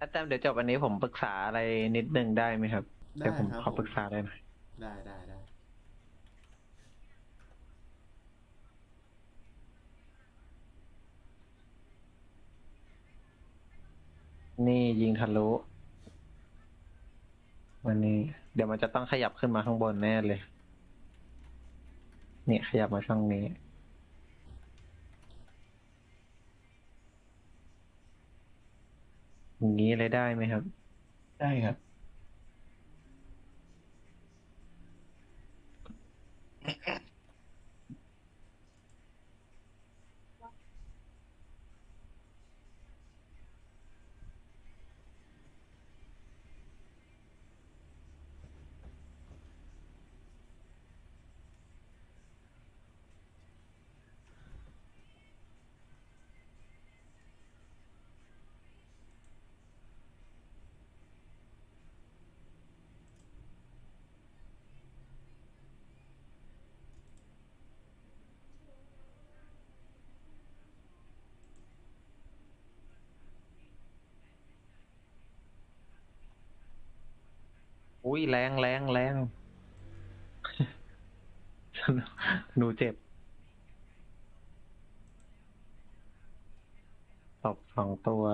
อาจารย์เดี๋ยวจบอันนี้ผมปรึกษาอะไรนิดนึงได้ไหมครับได้เดี๋ยวผมครับขอปรึกษาได้ไหมได้ได้ได้นี่ยิงทะลุวันนี้ เดี๋ยวมันจะต้องขยับขึ้นมาข้างบนแน่เลย เนี่ยขยับมาช่องนี้ อย่างนี้เลยได้ไหมครับ ได้ครับ อุ้ยแรงแรงแรงหนูเจ็บตบสองตัว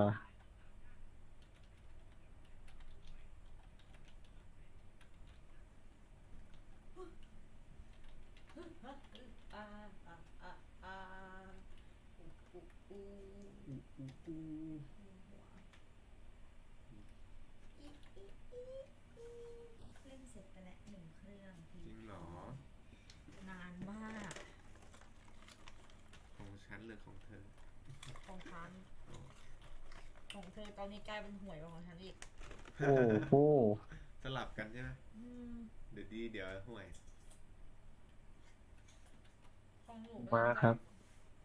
อ่าอ่าอ่าอ่าอูอูอู อู้อู้อู้ อีอีอีอีเล่นเสร็จไปแล้วหนึ่ง เครื่องจริพี่งเหรอ นานมาก ของฉันหรือของเธอของฉันของเธอตอนนี้กลายเป็นหวยกว่าของฉันอีก โอ้โหสลับกันใช่ไหมอืมเดี๋ยวดีเดี๋ยวห่วย ของหนูมาครับ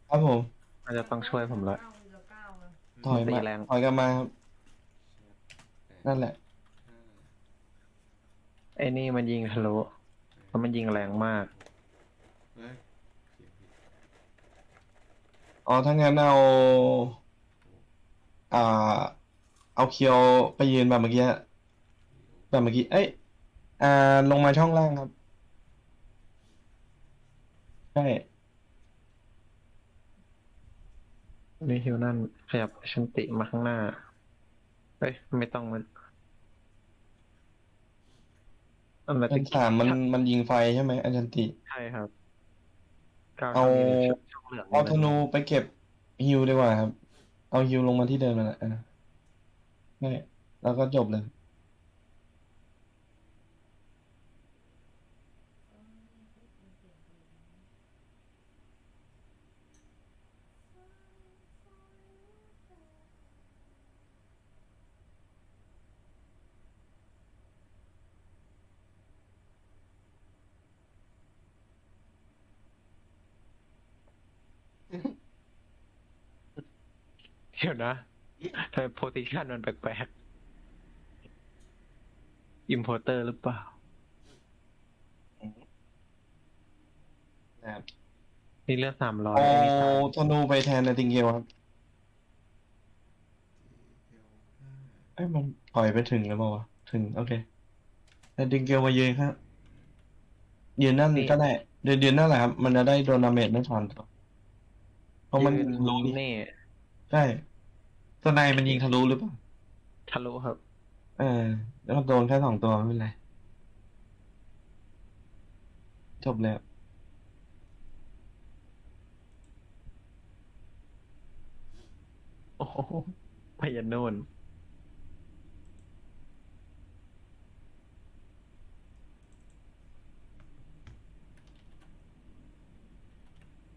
ครับผมอาจจะต้องช่วยผมละเก้าเหลือเก้าเลย ถอยตีมาแรง ถอยกลับมาครับแปดนั่นแหละห้า ไอ้นี่มันยิงทะลุเพราะมันยิงแรงมาก เฮ้ยเขียนผิดอ๋อถ้างั้นเอา อ่า เอาเคียวไปยืนแบบเมื่อกี้ฮะแบบเมื่อกี้ เอ้ย อ่า ลงมาช่องล่างครับ ใช่ นี่ฮิวนั่นขยับชันติมาข้างหน้าเฮ้ย ไม่ต้องมัน อันนั้นเป็นสามมันมันยิงไฟใช่ไหมอาจารย์ติ ใช่ครับก้าวเอาเท่านี้เลยช่องเหลืองเอาธนูไปเก็บฮิวดีกว่าครับ เอาฮิวลงมาที่เดิมนั่นแหละอะใช่แล้วก็จบเลย เดี๋ยวนะทำไมโพซิชันมันแปลกๆอิมพอร์เตอร์หรือเปล่านะครับนี่เลือดสามร้อยเอานี่สามธนูไปแทนในติงเกลครับเอลห้าเอ้ยมันถอยไปถึงแล้วเปล่าวะถึง โอเคแต่ติงเกลมายืนครับยืนนั่นก็ได้เดินยืนนั่นแหละครับ มันจะได้โดนดาเมจไม่ถอนตัวเพราะมันยืยิงทะลุนี่นี่ ใช่ สไนมันยิงทะลุหรือเปล่า ทะลุครับ เออ แล้วโดนแค่สองตัวไม่เป็นไร จบแล้ว โอ้โหไปยันโน่น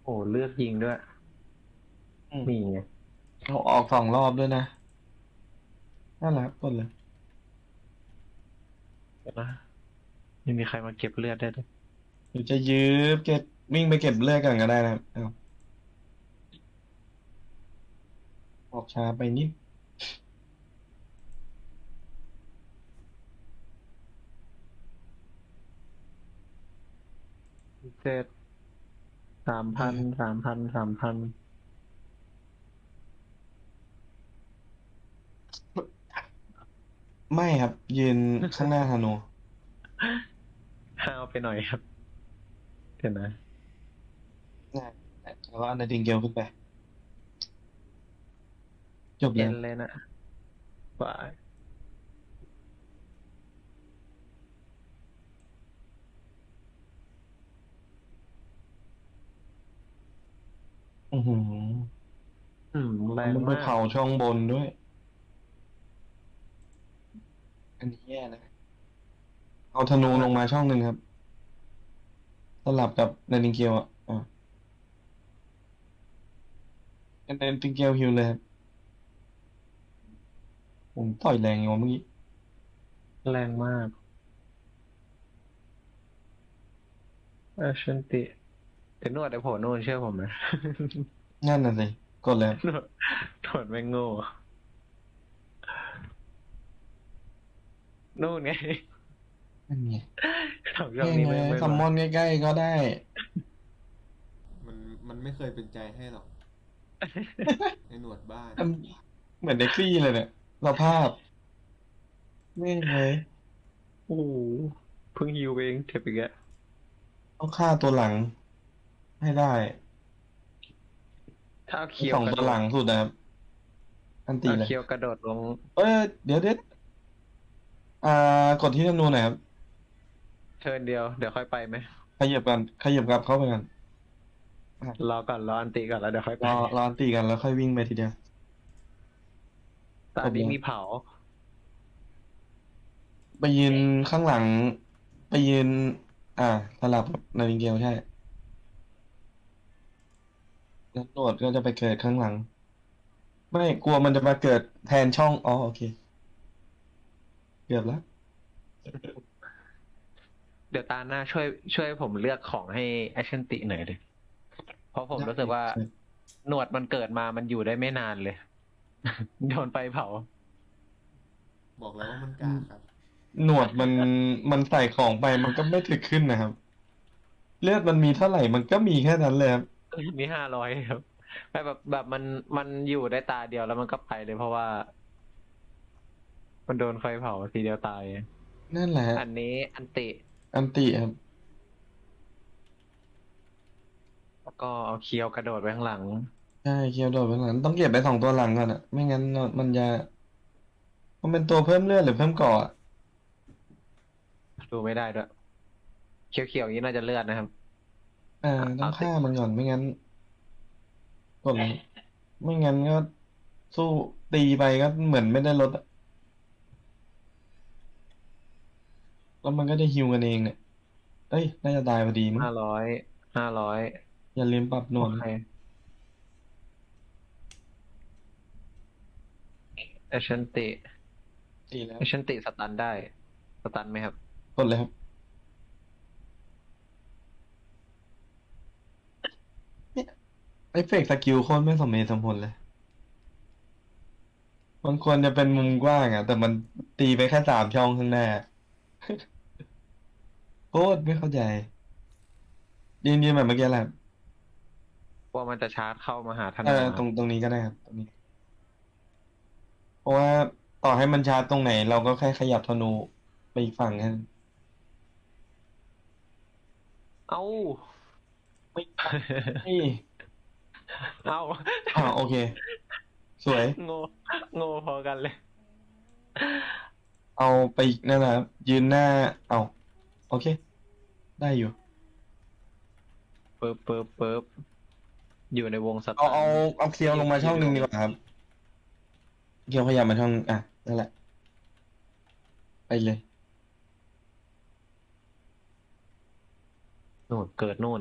โอ้เลือกยิงด้วย อืมนี่ไง เขาออกสองรอบด้วยนะน่ารักกดเลยเดี๋ยวนะไม่มีใครมาเก็บเลือดได้ด้วยหรือจะยืบเก็บวิ่งไปเก็บเลือดกันก็ได้นะครับเอาออกช้าไปนิดเจ็ดสามพันสามพันสามพัน ไม่ครับ ยืนข้างหน้าธนูห้าวไปหน่อยครับ เดี๋ยวนะแล้วก็อันนาดิงเกลขึ้นไปจบเย็แล้วนเลยนะว่าอือหืออืมแรงมันไปมากเผาช่องบนด้วย อันนี้แย่นะ เอาธนูลงมาช่องหนึ่งครับ สลับกับนาดิงเกลอะอะนาดิงเกลฮิวเลยครับผมต่อยแรงอยู่เมื่อกี้ แรงมากอาชันติเดี๋ยวนวดไอ้โผล่นู่นเชื่อผมนะ นั่นน่ะสิกดเลยนวดนวดแม่งโง่ นู่นไงนั่นไงสองช่องแค่นี้ไงไม่ไม่ซัมมอนใกล้ๆก็ได้ มันมันไม่เคยเป็นใจให้หรอกไอ้หนวดบ้านเหมือนเด็กซี่เลยเนี่ยสภาพไม่เลยโอ้โหเพิ่งฮิวเองเจ็บอีกแล้วต้องฆ่าตัวหลัง ให้ได้ถ้าเอาเคียวสองกระตัโดวดหลังสุดนะครับอันตีเอาเลยเคียวกระโดดลง เอ้ยเดี๋ยวเดี๋ยว อ่ากดที่ธนูหน่อยครับเทิร์นเดียวเดี๋ยวค่อยไปไหมขยับกันขยับกลับเข้าไปกันรอก่อนรออันติก่อนแล้วเดี๋ยวค่อยไปรอรออันตีกันแล้วค่อยวิ่งไปทีเดียวแตอนนี้ผมยังมีเผา ไปยืนข้างหลัง ไปยืน อ่าสลับกับนาวิงเกลใช่แล้วโนดก็จะไปเกิดข้างหลัง ไม่กลัวมันจะมาเกิดแทนช่องอ๋อโอเค เกือบแล้วเดี๋ยวตาหน้าช่วยช่วยผมเลือกของให้แอคชั่นติหน่อยดิเพราะผมรู้สึกว่าหนวดมันเกิดมามันอยู่ได้ไม่นานเลย โดนไฟเผา บอกแล้วว่ามันกาครับ หนวดมันมันใส่ของไปมันก็ไม่ถึกขึ้นนะครับ เลือดมันมีเท่าไหร่มันก็มีแค่นั้นเลยครับมีห้าร้อยครับแบบแบบแบบมันมันอยู่ได้ตาเดียวแล้วมันก็ไปเลยเพราะว่า มันโดนไฟเผาทีเดียวตาย นั่นแหละฮะอันนี้อันติ อันติครับ แล้วก็เอาเคียวกระโดดไปข้างหลัง ใช่เคียวโดดไปหลังต้องเก็บไปสองตัวหลังก่อนอะไม่งั้นมันจะมันเป็นตัวเพิ่มเลือดหรือเพิ่มเกาะอะดูไม่ได้ด้วยเขียวเขียวๆอย่างนี้น่าจะเลือดนะครับ อ่าต้องฆ่ามันก่อนไม่งั้นกดเลยไม่งั้นก็สู้ตีไปก็เหมือนไม่ได้ลดอะ แล้วมันก็จะฮิวกันเองเนี่ย เอ้ย น่าจะตายพอดีมั้งห้าร้อยห้าร้อยอย่าลืมปรับหน่วโองเคแอคชั่นติตีแล้วแอคชั่นติสตันได้ สตันไหมครับ กดเลยครับ เนี่ยไอเฟกต์สกิลโคตรไม่สมเหตุสมผลเลย มันควรจะเป็นมุมกว้างอะแต่มันตีไปแค่สามช่องข้างหน้า โคตรไม่เข้าใจยืนยืนแบบเมื่อกี้แหละครับว่ามันจะชาร์จเข้ามาหาธเอนาอตรงตรงนี้ก็ได้ครับ ตรงนี้ เพราะว่าต่อให้มันชาร์จตรงไหน เราก็แค่ขยับธนูไปอีกฝั่งแค่นั้นเอ้า ไม่นี่ เอ้าอ่าโอเค สวย โง่โง่พอกันเลย เอาไปอีกนั่นแหละครับยืนหน้า เอาโอเค ได้อยู่ เปิบเปิบเปิบอยู่ในวงสตัเอานเอาเอาเคียวลงมาช่องหนึ่งดีกว่าครับเคียวขยับมาช่องอะนั่นแหละ ไปเลยนู่นเกิดนู่น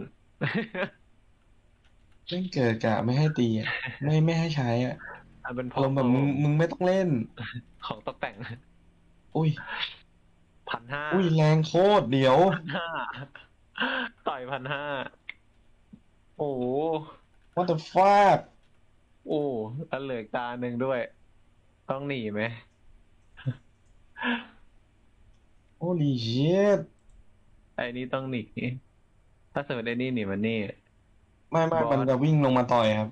เล่นเกิดกะไม่ให้ตีอะไม่ไม่ให้ใช้อะอันเป็นพอาอรมณ์แบบมึงมึงไม่ต้องเล่นของตกแต่ง อุ้ย พันห้าอุ้ยแรงโคตรเดี๋ยว พันห้าต่อยพันห้าโอ้โห what the fuck โอ้แล้วเหลือตาหนึ่งด้วย ต้องหนีไหม holy shit ไอ้นี่ต้องหนีถ้าสมมติไอ้นี่หนีมันนี่ ไม่ไม่บอส มันจะวิ่งลงมาต่อยครับ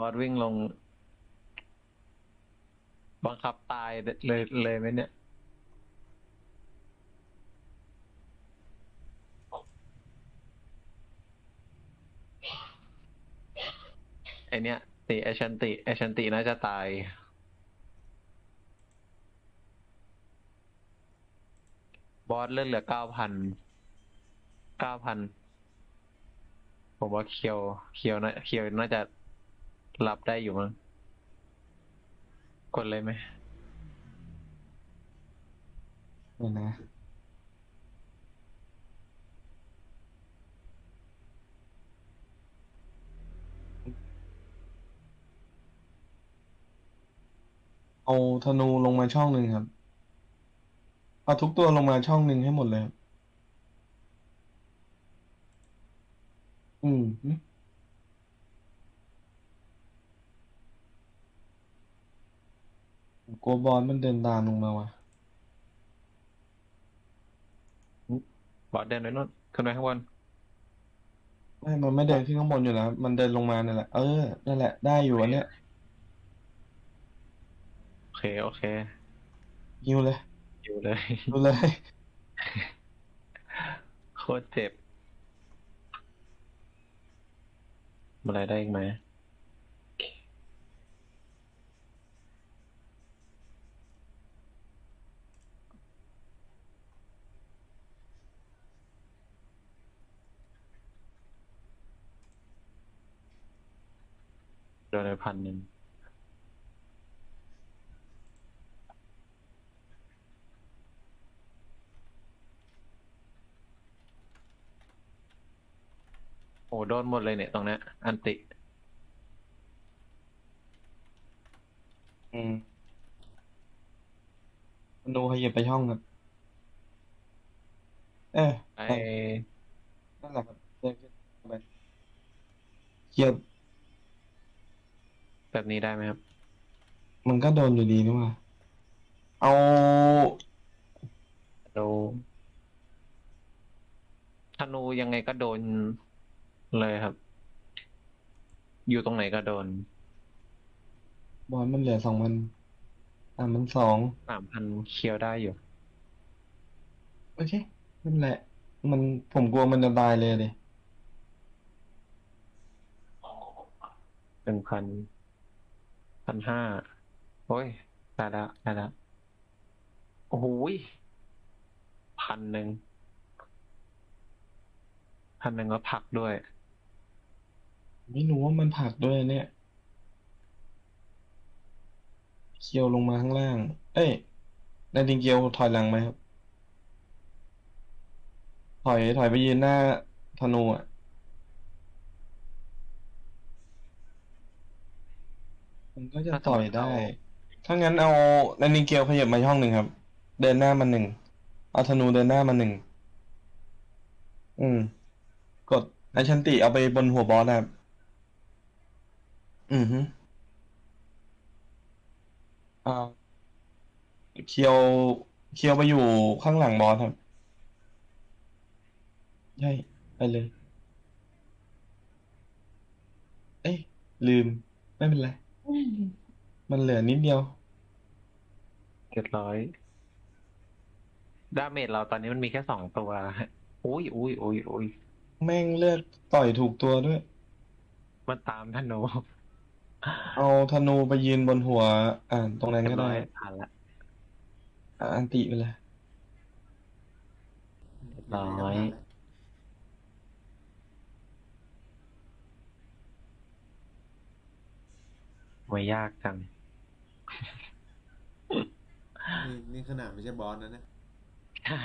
บอสวิ่งลง บังคับตายเลยเลยไหมเนี่ย อเนี้ยตีแอชันติแอชันติน่าจะตาย บอสเลือดเหลือเก้าพันเก้าพันผมว่าเคียวเคียวน่าเคียวน่าจะรับได้อยู่มั้งกดเลยไหมเดี๋ยนะ เอาธนูลงมาช่องหนึ่งครับเอาทุกตัวลงมาช่องหนึ่งให้หมดเลยครับอืมหึกลัวบอลมันเดินตามลงมาวะบอสเดินไปนู่นขึ้นไปข้างบนไม่มันไม่เดินขึ้นข้างบนอยู่แล้ว มันเดินลงมาเนี่ยแหละ เออ นั่นแหละ ได้อยู่อันเนี้ย โอเคโอเคยิวเลยอยู่เลย ยิวเลย โคตรเจ็บอะไรได้อีกไหมโดนไปพันหนึ่ง โอ้โดนหมดเลยเนี่ยตรงเนี้ยอันติ อืมธนูขยับไปช่องครับ เออไอนั่นแหละครับเดินขึ้นไปเหยียบแบบนี้ได้ไหมครับ มันก็โดนอยู่ดีนี่หว่าเอาเราธนูยังไงก็โดน เลยครับ อยู่ตรงไหนก็โดนบอลมันเหลือสองพันอ่ามันสองสามพันเคียวได้อยู่ โอเคนั่นแหละ มันผมกลัวมันจะตายเลยดิหนึ่งพันพันห้าโอ้ยได้แล้วได้แล้วโอ้โหยพันหนึ่งพันหนึ่งก็พักด้วย ไม่รู้ว่ามันผลักด้วยเนี่ยเคียวลงมาข้างล่าง เอ้ยนายดิงเกียวถอยหลังไหมครับ ถอยถอยไปยืนหน้าธนูอะมันก็จะถ้าต่อยได้ ถ้างั้นเอานายดิงเกียวขยับมาช่องหนึ่งครับ เดินหน้ามาหนึ่ง เอาธนูเดินหน้ามาหนึ่ง อืม กดไอชันติเอาไปบนหัวบอสนะครับ อือฮึอ่าเคียวเคียวไปอยู่ข้างหลังบอสครับใช่ไปเลย เอ้ยลืม ไม่เป็นไร มันเหลือนิดเดียว เจ็ดร้อยดาเมจเราตอนนี้มันมีแค่สองตัวอุ้ยอุ้ยอุ้ยอุ้ยแม่งเลือกต่อยถูกตัวด้วย มันตามธนู เอาธนูไปยืนบนหัว อ่าตรงนั้นเรียก็บร้ได้อยผ่านละอะอันติไปเลยร้อยไม่ยากจัง นี่นี่ขนาดไม่ใช่บอสนะเนี่ย ใช่